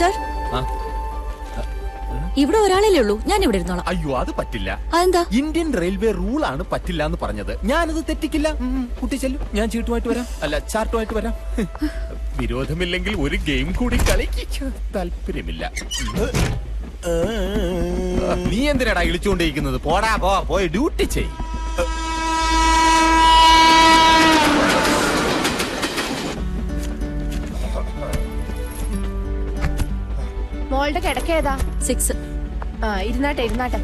Sir. ഇവിടെ ഒരാളല്ലേ ഉള്ളൂ. ഞാൻ ഇവിടെ ഇരുന്നോളാം. അയ്യോ അത് പറ്റില്ല. അതെന്താ? ഇന്ത്യൻ റെയിൽവേ റൂൾ ആണ് പറ്റില്ല എന്ന് പറഞ്ഞത്. ഞാനത് തെറ്റിക്കില്ല. കുട്ടി ചെല്ലു. ഞാൻ ചീട്ടുമായിട്ട് വരാം. അല്ല ചാർട്ടുമായിട്ട് വരാം. വിരോധമില്ലെങ്കിൽ ഒരു ഗെയിം കൂടി കളിക്ക. താല്പര്യമില്ല. നീ എന്തിനാടാ ഇളിച്ചുകൊണ്ടിരിക്കുന്നത്? പോടാ പോ. പോയി ഡ്യൂട്ടി ചെയ് മോളുടെ കിടക്ക ഏതാ സിക്സ് ആ ഇരുന്നാട്ടെ ഇരുന്നാട്ടെ.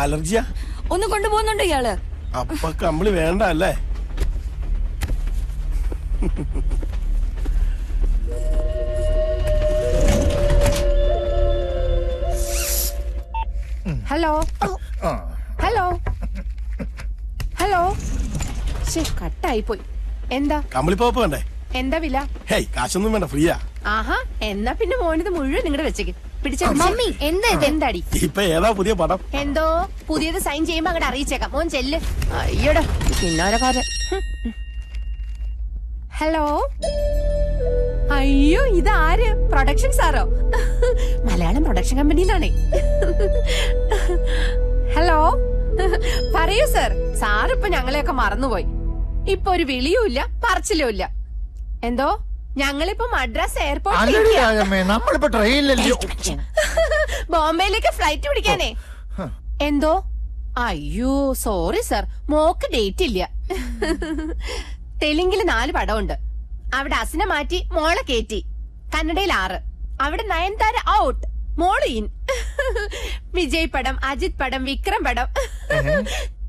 അലർജിയാ? ഒന്ന് കൊണ്ടുപോകുന്നുണ്ട് ഇയാൾ? അപ്പൊ കമ്പിളി വേണ്ട അല്ലേ കട്ടായി പോയി എന്താ? വേണ്ടേ വില? ഹേയ് കാശൊന്നും വേണ്ട ഫ്രീയാ. ആഹാ എന്നാ പിന്നെ മോനിത് മുഴുവൻ നിങ്ങളുടെ വെച്ചേക്ക്. പിടിച്ച. മമ്മി, എന്താ ഇത്? എന്താടി? ഇപ്പൊ ഏതാ പുതിയ പടം? എന്തോ? പുതിയത് സൈൻ ചെയ്യുമ്പോ അങ്ങോട്ട് അറിയിച്ചേക്കാം. മോൻ ചെല്ല്. അയ്യടാ പിന്നാരക്കാരൻ. ഹലോ? അയ്യോ ഇതാര് പ്രൊഡക്ഷൻ സാറോ? മലയാളം പ്രൊഡക്ഷൻ കമ്പനിന്നാണേ. ഹലോ? പറയൂ സർ. സാർ ഇപ്പൊ ഞങ്ങളെയൊക്കെ മറന്നുപോയി. ഇപ്പൊ ഒരു വിളിയും ഇല്ല പറച്ചിലും ഇല്ല. എന്തോ? ഞങ്ങളിപ്പോ മദ്രാസ് എയർപോർട്ടിൽ നമ്മളിപ്പോ ട്രെയിനിലല്ലേ ബോംബെയിലേക്ക് ഫ്ലൈറ്റ് പിടിക്കാനേ. എന്തോ? അയ്യോ സോറി സർ മോക്ക് ഡേറ്റ് ഇല്ല. തെലുങ്കിൽ നാല് പടമുണ്ട് അവിടെ അസിനെ മാറ്റി മോളെ കേറ്റി. കന്നഡയിൽ ആറ്. അവിടെ നയൻതാര ഔട്ട് മോൾ ഇൻ വിജയ് പടം അജിത് പടം വിക്രം പടം.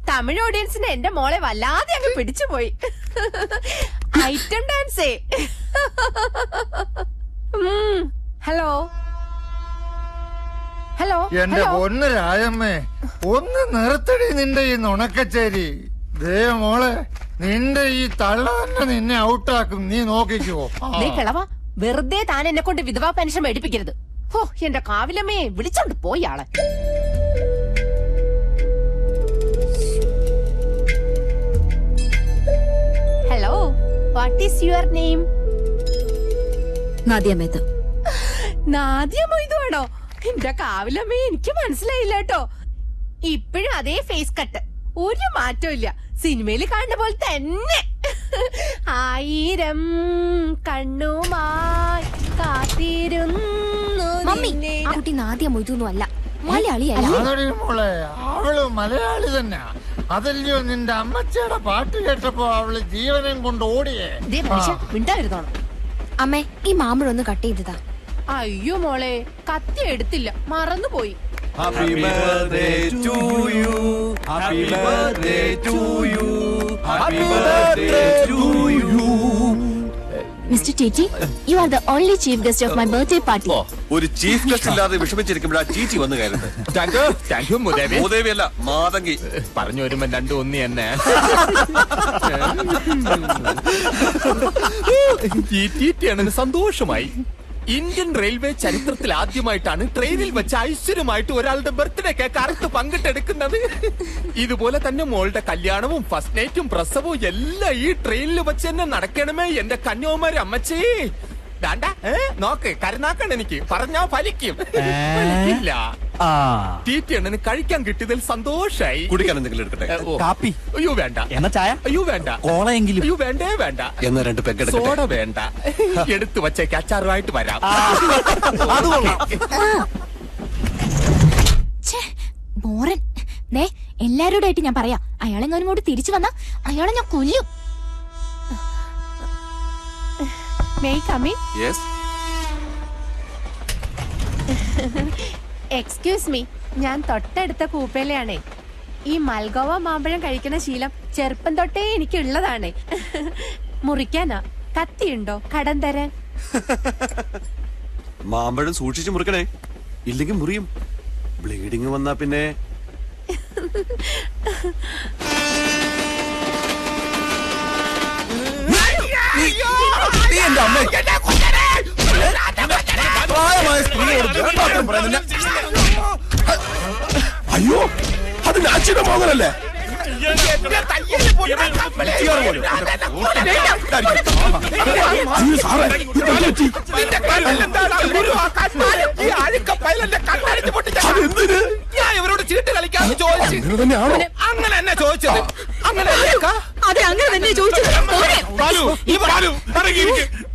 തമിഴ് ഓഡിയൻസിന് എന്റെ മോളെ വല്ലാതെ അങ്ങ് പിടിച്ചുപോയി. ഐറ്റം ഡാൻസേ ഹലോ ഹലോ എന്റെ ഒന്ന് രാജമ്മേ ഒന്ന് നിർത്തടി നിന്റെ ഈ നുണക്കച്ചേരി. ദേ മോളെ നിന്റെ ഈ തള്ള തന്നെ നിന്നെ ഔട്ടാക്കും. നീ നോക്കിക്കോ. നീ ദേ വെറുതെ താൻ എന്നെ കൊണ്ട് വിധവാ പെൻഷൻ മേടിപ്പിക്കരുത്. ഓ എന്റെ കാവിലമ്മയെ വിളിച്ചോണ്ട് പോയി ആളെ. What is your name Nadia Mehta Nadya മൊയ്തുവാണോ എന്റെ കാവിലമ്മേ എനിക്ക് മനസ്സിലായില്ല കേട്ടോ. ഇപ്പോഴും അതേ ഫേസ് കട്ട് ഒരു മാറ്റമില്ല സിനിമയിൽ കാണുന്ന പോലെ തന്നെ. ആയിരം കണ്ണുമായി കാത്തിരുന്നു മമ്മി ആ കുട്ടി നാദ്യ മൊയ്തൊന്നും അല്ല മലയാളിയല്ല അവൾ മലയാളി തന്നെ അതല്ലയോ നിന്റെ അമ്മച്ചയുടെ പാട്ട് കേട്ടപ്പോ അവൾ ജീവനം കൊണ്ട് ഓടിയേ. മിണ്ടായിരുന്നോണം അമ്മേ ഈ മാമ്പഴൊന്ന് കട്ട് ചെയ്തതാ. അയ്യോ മോളെ കത്തി എടുത്തില്ല മറന്നുപോയി. Happy birthday to you. Happy birthday to you. Mister Titty you are the only chief guest of my birthday party ഓ, ഒരു ചീഫ് ഗസ്റ്റ് ഇല്ലാതെ വിഷമിച്ചിരിക്കുമ്പോഴാ ചീച്ചി വന്നു കയറുന്നത് താങ്ക് യു താങ്ക് യു മുദേവി ഭൂദേവിയല്ല മാതങ്കി പറഞ്ഞു വരുമ്പോ രണ്ടും ഒന്ന് തന്നെ ഈ തീറ്റയാണെന്ന് സന്തോഷമായി ഇന്ത്യൻ റെയിൽവേ ചരിത്രത്തിൽ ആദ്യമായിട്ടാണ് ട്രെയിനിൽ വെച്ച് ഐശ്വര്യമായിട്ട് ഒരാളുടെ ബർത്ത്ഡേ കേക്ക് അറുത്ത് പങ്കിട്ടെടുക്കുന്നത്. ഇതുപോലെ തന്നെ മോളുടെ കല്യാണവും ഫസ്റ്റ് നൈറ്റും പ്രസവവും എല്ലാം ഈ ട്രെയിനിൽ വെച്ച് തന്നെ നടക്കണമേ എന്റെ കന്യാകുമാരി അമ്മച്ചേ. വേണ്ട നോക്ക് കരുനാക്കണം എനിക്ക്. പറഞ്ഞാ ഫലിക്കും. ഫലിക്കില്ല. തീറ്റയാണ് കഴിക്കാൻ കിട്ടിയതിൽ സന്തോഷായി. കുടിക്കാൻ എന്തെങ്കിലും എടുക്കട്ടെ? ഓ. കാപ്പി. അയ്യോ വേണ്ട. എന്ന ചായ? അയ്യോ വേണ്ട. കോളയെങ്കിലും അയ്യോ വേണ്ടേ വേണ്ട. എന്ന രണ്ട് പെഗ് എടുക്കട്ടെ? സോഡ വേണ്ട. എടുത്തു വച്ചേക്ക് അച്ചാറുമായിട്ട് വരാം. അത് കൊള്ളാം. ബോറൻ ദേ എല്ലാരോടായിട്ട് ഞാൻ പറയാം. അയാളെങ്ങാനും ഇങ്ങോട്ട് തിരിച്ചു വന്നാ അയാളെ ഞാൻ കൊല്ലും. യെസ് എക്സ്ക്യൂസ് മീ ഞാൻ തൊട്ടടുത്ത കൂപ്പേലയാണ് ഈ മൽഗോവ മാമ്പഴം കഴിക്കുന്ന ശീലം ചെറുപ്പം തൊട്ടേ എനിക്കുള്ളതാണ്. മുറിക്കാനാ? കത്തിയുണ്ടോ? കടം തരാൻ. മാമ്പഴം സൂക്ഷിച്ചു മുറിക്കണേ. ഇല്ലെങ്കിൽ മുറിയും. ബ്ലീഡിങ് വന്നാ പിന്നെ. പ്രായമായ സ്ത്രീയോട് പറയുന്നില്ല അയ്യോ അത് അച്ഛന്റെ മോഹനല്ലേ ഞാൻ ഇവരോട് ചീട്ട് കളിക്കാന്ന് ചോദിച്ചു അങ്ങനെ എന്നെ ചോദിച്ചത്. അങ്ങനെ? അതെ അങ്ങനെ തന്നെ ചോദിച്ചത്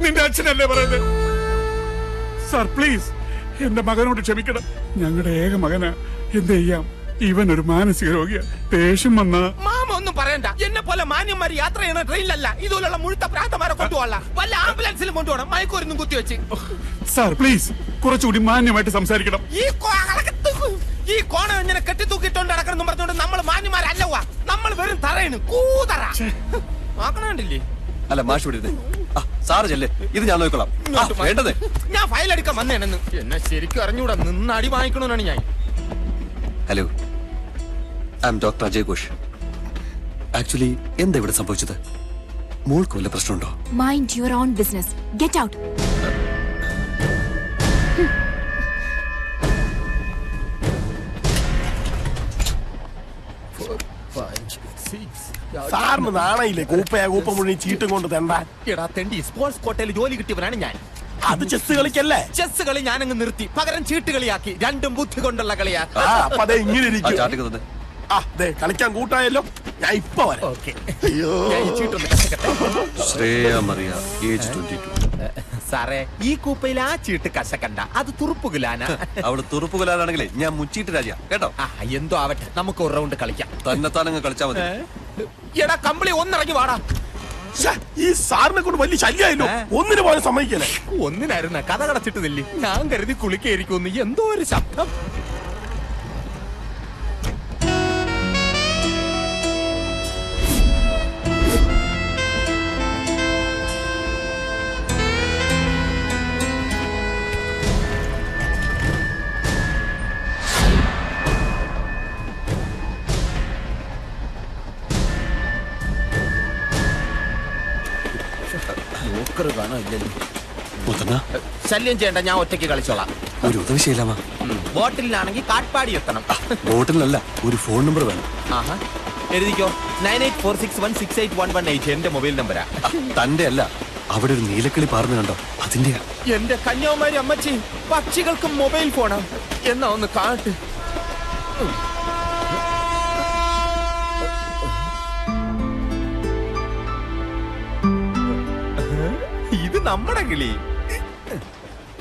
നിന്റെ അച്ഛനല്ലേ പറയുന്നത്? Sir please. എന്റെ മകനോട് ക്ഷമിക്കണം. ഞങ്ങളുടെ ഏക മകന് എന്ത് ചെയ്യാം? ഇവൻ ഒരു മാനസിക രോഗിയാ. ദേഷ്യം വന്ന മാമ ഒന്നും പറയണ്ട. എന്നെ പോലെ മാന്യന്മാർ യാത്ര ചെയ്യണ ട്രെയിനിലല്ല. ഇതുപോലുള്ള മുഴുത്ത പ്രാന്തമാരെ കൊണ്ടുപോകല വല്ല ആംബുലൻസിലും കൊണ്ടുപോകണം. മയക്കൂരൊന്നും കുത്തിവെച്ച്. Sir please. കുറച്ചുകൂടി മാന്യമായിട്ട് സംസാരിക്കണം. ഈ ഈ കോണം ഇങ്ങനെ കെട്ടിത്തൂക്കിട്ടോണ്ട് നടക്കണം പറഞ്ഞോണ്ട് നമ്മൾ മാന്യന്മാരല്ലവാ നമ്മൾ വെറും തറയാണ്. കൂതറ. നോക്കണണ്ടില്ലേ അല്ല മാഷ് വിടരുത് സാറ് ചെല്ലേ. ഇത് ഞാൻ നോക്കിക്കോളാം. വേണ്ടത്? ഞാൻ ഫയൽ എടുക്കാൻ വന്നേണെന്ന് എന്നെ ശരിക്കും അറിഞ്ഞൂടാ. നിന്ന് അടി വാങ്ങിക്കണമെന്നാണ് ഞാൻ. Hello I am doctor Ajay Ghosh actually എന്താ ഇവിടെ സംഭവിച്ചത്? മോൾക്ക് വല്ല പ്രശ്നമുണ്ടോ? Mind your own business get out സാറിന് നാണയില്ലേ? കൂപ്പയാ കൂപ്പ മുഴുവൻ ചീട്ടും കൊണ്ട് തെണ്ടാൻ. എടാ തെണ്ടി സ്പോർട്സ് കോട്ടയിൽ ജോലി കിട്ടിയവനാണ് ഞാൻ. അത് ചെസ് കളിക്കല്ലേ? ചെസ് കളി ഞാനങ്ങ് നിർത്തി. പകരം ചീട്ട് കളിയാക്കി. രണ്ടും ബുദ്ധി കൊണ്ടുള്ള കളിയാ. ആ അപ്പൊ അതെ ഇങ്ങനെ ഇരിക്കും. ആ കളിക്കാൻ കൂട്ടായല്ലോ. ഞാൻ ഇപ്പൊ വരാം. സാറേ ഈ കൂപ്പയിൽ ആ ചീട്ട് കശക്കണ്ട അത് തുറുപ്പുകുലാന അവിടെ തുറുപ്പുകലാണെങ്കിലേ ഞാൻ മുച്ചീട്ട് രാജ കേട്ടോ? ആ എന്തോ ആവട്ടെ. നമുക്ക് ഒരു റൗണ്ട് കളിക്കാം. തന്നെത്താനങ്ങ് കളിച്ചാ മതി. എടാ കമ്പിളി ഒന്നിറങ്ങി വാടാ. ഈ സാറിനെ കൊണ്ട് വലിയ ശല്യായല്ലോ. ഒന്നിനു പോലും സമ്മതിക്കല്ലേ? ഒന്നിനായിരുന്ന കഥ കടച്ചിട്ട് നില്ലേ. ഞാൻ കരുതി കുളിക്കായിരിക്കും എന്തോ ഒരു ശബ്ദം. മുതന്ന ശല്യം ചെയ്യണ്ട ഞാൻ ഒറ്റയ്ക്ക് കളിച്ചോളാം. ഒരു ഉദവി ചെയ്യലാമാ ബോട്ടിലാണെങ്കിൽ കാട്പാടി എത്തണം. ബോട്ടിലല്ല ഒരു ഫോൺ നമ്പർ വേണം. ആഹാ എഴുതിക്കോ. Nine eight four six one six eight one one eight എന്റെ മൊബൈൽ നമ്പരാ. തന്റെ അല്ല അവിടെ ഒരു നീലക്കിളി പാർന്നു കണ്ടോ? അതിന്റെ എന്റെ കന്യാകുമാരി അമ്മച്ചി പക്ഷികൾക്കും മൊബൈൽ ഫോണാ. എന്നാ ഒന്ന് കാട്ട്. നമ്മുടെ കിളി.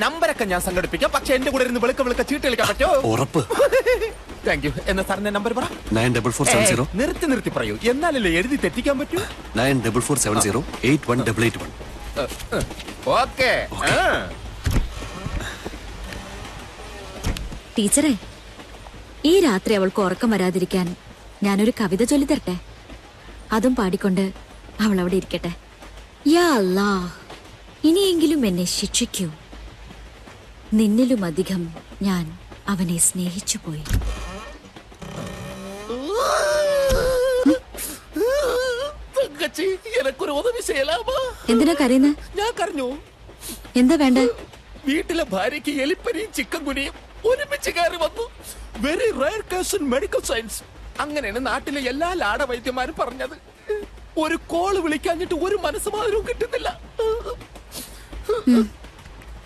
നമ്പരൊക്കെ ഞാൻ സംഘടിപ്പിക്കാം. പക്ഷെ എന്റെ കൂടെ ഇരുന്ന് വെളുക്ക വെളുക്ക ചീട്ട് കളിക്കാൻ പറ്റോ? ഉറപ്പ്. താങ്ക് യു എന്നാ സാറിന്റെ നമ്പർ പറ. Nine double four seven zero നിർത്തി നിർത്തി പറയൂ. എന്നാലല്ലേ എഴുതി തെറ്റിക്കാൻ പറ്റൂ? Nine double four seven zero eight one double eight one okay. ടീച്ചറെ ഈ രാത്രി അവൾക്ക് ഉറക്കം വരാതിരിക്കാൻ ഞാനൊരു കവിത ചൊല്ലി തരട്ടെ? അതും പാടിക്കൊണ്ട് അവൾ അവിടെ ഇരിക്കട്ടെ. യാ അല്ലാ ഇനിയെങ്കിലും എന്നെ ശിക്ഷിക്കൂ. നിന്നിലുമധികം ഞാൻ അവനെ സ്നേഹിച്ചു പോയി. എനക്കൊരു ഉദവി ചെയ്യലാമാ? എന്തിനാ കരയുന്ന? ഞാൻ കരഞ്ഞു. എന്താ വേണ്ട? വീട്ടിലെ ഭാര്യയ്ക്ക് എലിപ്പനിയും ചിക്കൻ കുനിയും ഒരുമിച്ച് കയറി വന്നു. Very rare case in medical science അങ്ങനെയാണ് നാട്ടിലെ എല്ലാ ലാട വൈദ്യന്മാരും പറഞ്ഞത്. ഒരു കോൾ വിളിക്കാഞ്ഞിട്ട് ഒരു മനസ്സമാധാനവും കിട്ടുന്നില്ല.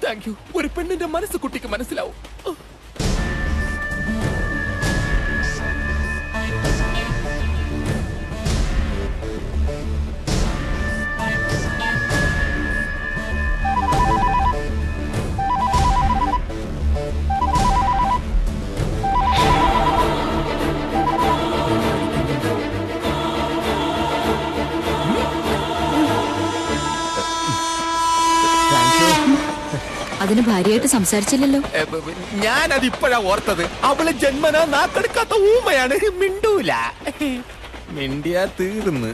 താങ്ക് യു ഒരു പെണ്ണിന്റെ മനസ്സ് കുട്ടിക്ക് മനസ്സിലാവും. ഭാര്യയായിട്ട് സംസാരിച്ചില്ലല്ലോ. ഞാനത് ഇപ്പോഴാ ഓർത്തത്. അവൾ ജന്മനാ നാക്കെടുക്കാത്ത ഊമയാണ്. മിണ്ടൂല. മിണ്ടിയാ തീർന്ന്.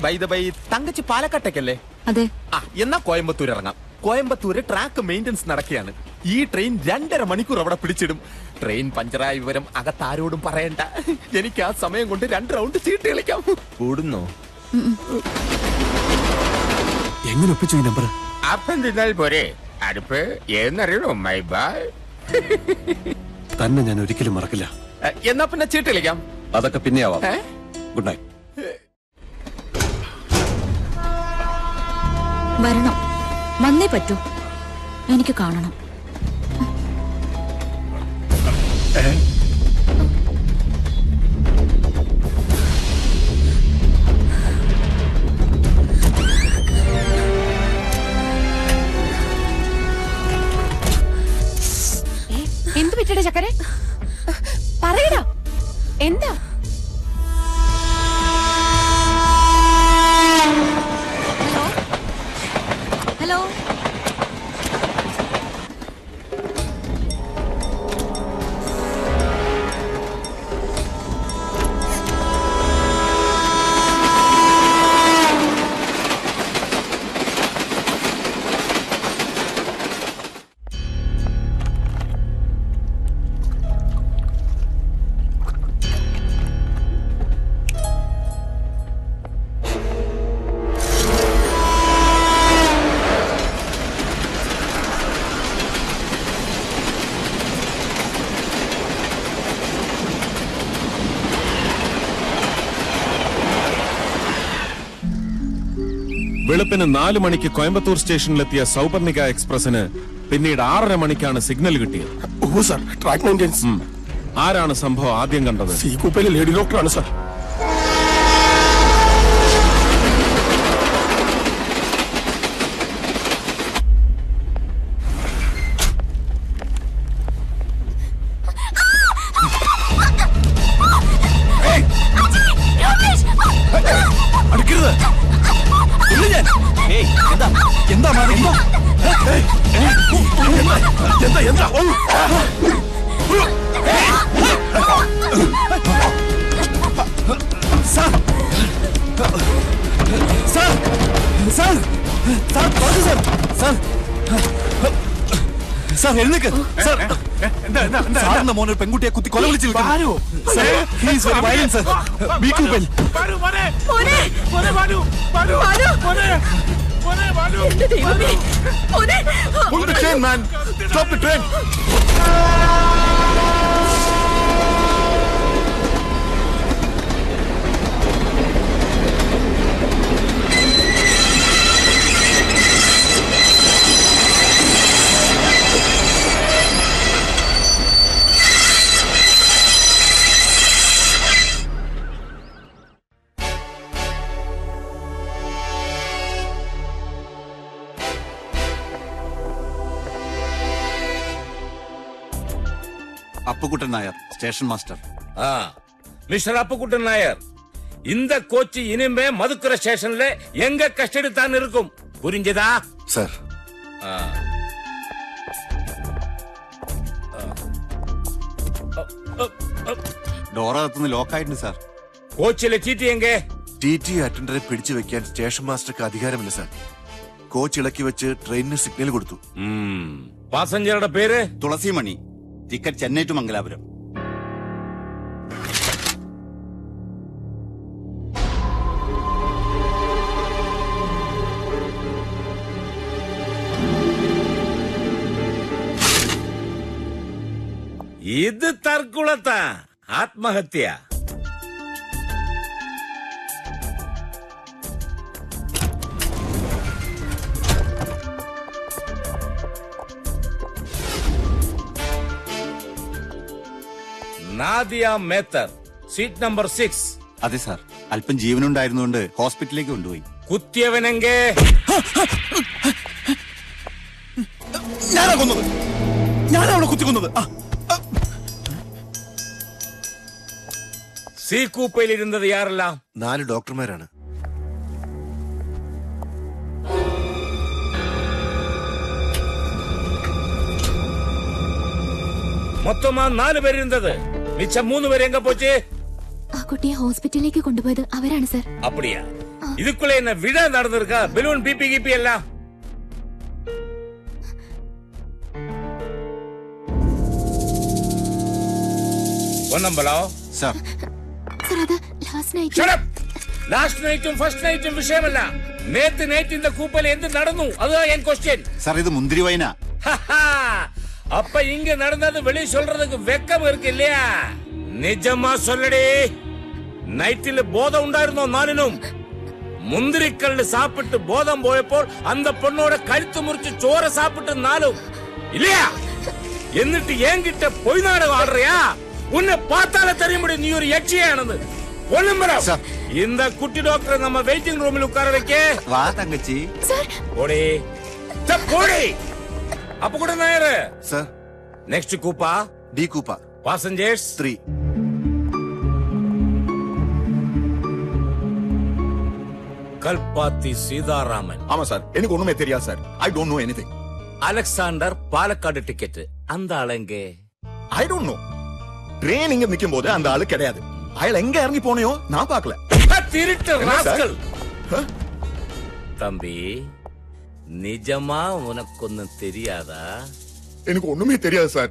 ബൈ ദ ബൈ തങ്കച്ചി പാലക്കാട്ടേക്കല്ലേ? അതെ. ആ എന്നാ കോയമ്പത്തൂർ ഇറങ്ങാം. കോയമ്പത്തൂര് ട്രാക്ക് മെയിന്റെനൻസ് നടക്കുകയാണ്. ഈ ട്രെയിൻ രണ്ടര മണിക്കൂർ അവിടെ പിടിച്ചിടും. ട്രെയിൻ പഞ്ചറായ വിവരം അകത്താരോടും പറയണ്ട. എനിക്ക് ആ സമയം കൊണ്ട് രണ്ട് റൗണ്ട് ചീട്ട് കളിക്കാം. കൂടുന്നോ? എങ്ങനെ ഒപ്പിച്ചു ഈ നമ്പർ അപ്പം തിന്നാൽ പോരെ. അടുപ്പ് ഏന്നറിയണോ മൈ ബായ് തന്നെ ഞാൻ ഒരിക്കലും മറക്കില്ല. എന്നാ പിന്നെ ചീട്ട് കളിക്കാം അതൊക്കെ പിന്നെ ആവാം. ഗുഡ് നൈറ്റ് വരണം. വന്നേ പറ്റൂ. എനിക്ക് കാണണം. എന്ത് പറ്റട ചക്കരെ? പറയടാ. വെളുപ്പിന് നാല് മണിക്ക് കോയമ്പത്തൂർ സ്റ്റേഷനിലെത്തിയ സൗപർണിക എക്സ്പ്രസിന് പിന്നീട് ആറര മണിക്കാണ് സിഗ്നൽ കിട്ടിയത്. ഓ സാർ ട്രാക്ക് മെയിന്റെനൻസ് ഉം. ആരാണ് സംഭവം ആദ്യം കണ്ടത്? സി കൂപ്പയിലെ ലേഡി ഡോക്ടറാണ് സാർ. അടുക്കരുത്. എന്താ? എന്താ മാറി എന്താ? എന്താ? എന്താ ഓ സാർ സാർ സാർ സാർ പറഞ്ഞു സാർ സാർ സാർ എഴുന്നേക്ക്. സാർ എന്താ എന്താ എന്താ സാറിന്റെ മോനൊരു പെൺകുട്ടിയെ കുത്തി കൊല വിളിച്ചു Balu. Man stop very violent Appukuttan Nair station master ஆ மிஸ்டர் அப்புக்குட்டன் நாயர் இந்த கோச்சு இனிமே மதுக்குற ஸ்டேஷன்ல எங்க கஸ்டடி தான் இருக்கும் புரிஞ்சதா സാർ ஆ. ഡോറകത്തുനിന്ന് ലോക്കായിട്ടുണ്ട് സാർ கோச்சில சீட்டு எங்க ടി ടി അറ്റൻഡറെ പിടിച്ചു വെക്കാൻ സ്റ്റേഷൻ മാസ്റ്റർക്ക് അധികാരമില്ല സാർ കോച്ച് ഇളക്കി വെച്ച് ട്രെയിനിന് സിഗ്നൽ കൊടുത്തു ம். பாசஞ்சரோட பேரு Thulasimani Ticket Chennai to Mangalapuram. ഇത് തർക്കുളത്താ. ആത്മഹത്യ. Nadia Mehtar. Seat number six അതെ സാർ. അല്പം ജീവനുണ്ടായിരുന്നുകൊണ്ട് ഹോസ്പിറ്റലിലേക്ക് കൊണ്ടുപോയി. കുത്തിയവനെങ്കേ. ഞാനാ കൊന്നത് ഞാനാ അവളെ കുത്തിക്കൊന്നത്. ആ, സീ കൂപ്പയിൽ ഇരുന്നത് യാരെല്ലാം? നാല് ഡോക്ടർമാരാണ്. മൊത്തമാ നാല് പേരിരുന്നത്. மிச்சம் மூணு பேர் எங்க போச்சு ആ കുട്ടിയെ ഹോസ്പിറ്റലിലേക്ക് കൊണ്ടുപോയത് അവരാണ് സർ. அப்படியா இதுக்குள்ள என்ன விழா நடந்திருக்கா பெலூன் பிபி கிபி எல்லாம் പൊന്നമ്പലം സാർ. സർ അത് ലാസ്റ്റ് നൈറ്റ് ലാസ്റ്റ് നൈറ്റും ഫസ്റ്റ് നൈറ്റും വിഷയമല്ല. നേത്ത് നൈറ്റ് ഇൻ ദ കൂപ്പൽ എന്ത് നടന്നു? അതാ ഞാൻ ക്വസ്റ്റ്യൻ സാർ ഇത് മുന്തിരി വൈന. அப்ப இங்க நடந்தது வெளியே சொல்றதுக்கு வெக்கம் இருக்கு இல்லையா? நிஜமா சொல்லடி. நைட்டில் போதம் உண்டாயிருந்தோம் நானினும் முந்திரிக்கல் சாப்பிட்டு போதம் போயப்போ அந்த பொண்ணோட கழுத்து முறிச்சு சோற சாப்பிட்டு நானும் இல்லையா? എന്നിട്ട് എൻകിട്ട உன்னை பார்த்தாலே ആടുറിയാ முடியும் நீ ஒரு നീ ഒരു യക്ഷിയാണെന്ന് இந்த குட்டி டாக்டர் நம்ம வெயிட்டிங் ரூமில் உட்கார வைக்க. வா தங்கச்சி. போடி. போடி. அப்ப கூட నాయరే sir next கூப்பா D கூப்பா passengers three Kalpathi Seetharaman. ஆமா சார் எனக்கு ஒண்ணுமே தெரியாது sir I don't know anything Alexander Palakkad ticket அந்த ஆளுங்க ஐ டோன்ட் நோ ட்ரெயின் இங்க நிக்கும் போது அந்த ஆளு கிடையாது. அயல் எங்க இறங்கி போனையோ நான் பாக்கல திருட்டு ராஸ்கல். தம்பி நிஜமா உனக்கு ஒன்னும் தெரியாதா? எனக்கு ஒண்ணுமே தெரியாது சார்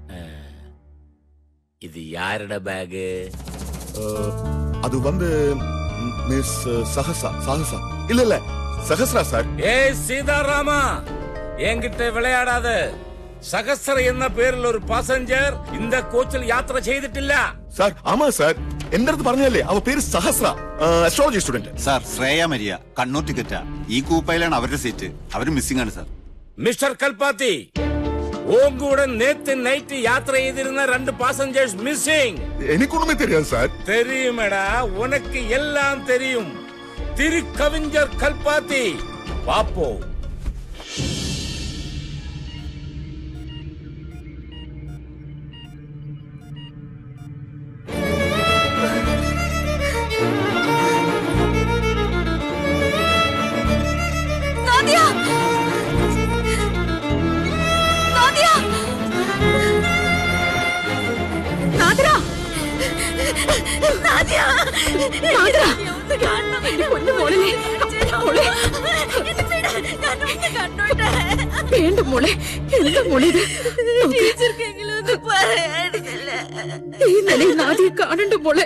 இது யாரோட பேகு? அது வந்து மிஸ் சஹசா சஹசா. இல்ல இல்ல சஹஸ்ரா சார் ஏய் சீதாராமா! என்கிட்ட விளையாடாத. சகசர என்ன பேரில் ஒரு பாசஞ்சர் இந்த கோச்சில் யாத்திரை செய்துட்டு இல்ல சார் ஆமா சார் എന്റെ അടുത്ത് പറഞ്ഞല്ലേ അവ പേര് Sahasra. Astrology student sir Shreya Maria Kannur ടിക്കറ്റാ. ഈ കൂപ്പയിലാണ് അവരുടെ സീറ്റ് അവർ മിസ്സിംഗ് ആണ് സർ. മിസ്റ്റർ കൽപ്പാത്തി ഓങ്കൂടെ നേത്ത് നൈറ്റ് യാത്ര ചെയ്തിരുന്ന രണ്ട് പാസഞ്ചേഴ്സ് മിസ്സിംഗ് എനിക്കൊന്നും തരാം സാർ. തെരയുമടാ ഉനക്ക് എല്ലാം തെരയും. തിരുക്കവിഞ്ചർ കൽപ്പാത്തി പാപ്പോ വേണ്ട മോളെ എന്താ മോളെ ഇത് നോക്ക്. ഈ നിലയിൽ നാദിയെ കാണണ്ട മോളെ.